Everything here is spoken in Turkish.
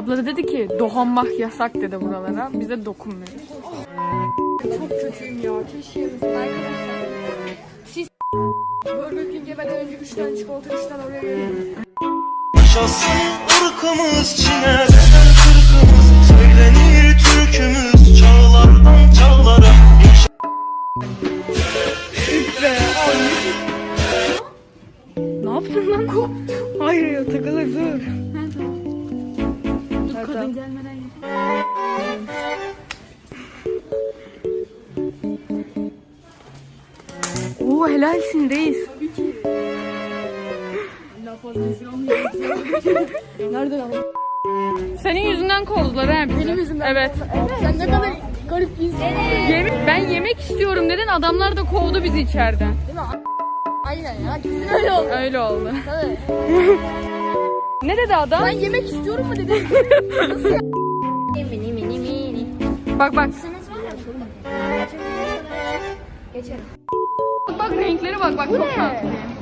Abla da dedi ki dokunmak yasak dedi buralara. Biz de dokunmuyoruz. Çok kötüyüm ya. Keşke arkadaşlar. Siz Burger King yemeden önce 3 tane çikolata 3 tane oraya yiyin. Yaşasın ırkımız Çin'e kırkımız Söylenir türkümüz çağlardan çağlara Ne yaptın lan? Hayır ya takılır dur. Kadın gelmeden Oo helalsin reis. Nereden aldın? Senin yüzünden kovdular bizi. Benim yüzümden. Evet. Sen ne kadar garip bir insan. Yemek, ben yemek istiyorum dedin adamlar da kovdu bizi içeriden. Değil mi? Aynen ya. Kesin öyle oldu. Öyle oldu. Tabii. Ne dedi adam? Ben yemek istiyorum mu dedim. Mini mini mini. Bak bak. Geçelim. Bak renklere bak bak çok tatlı.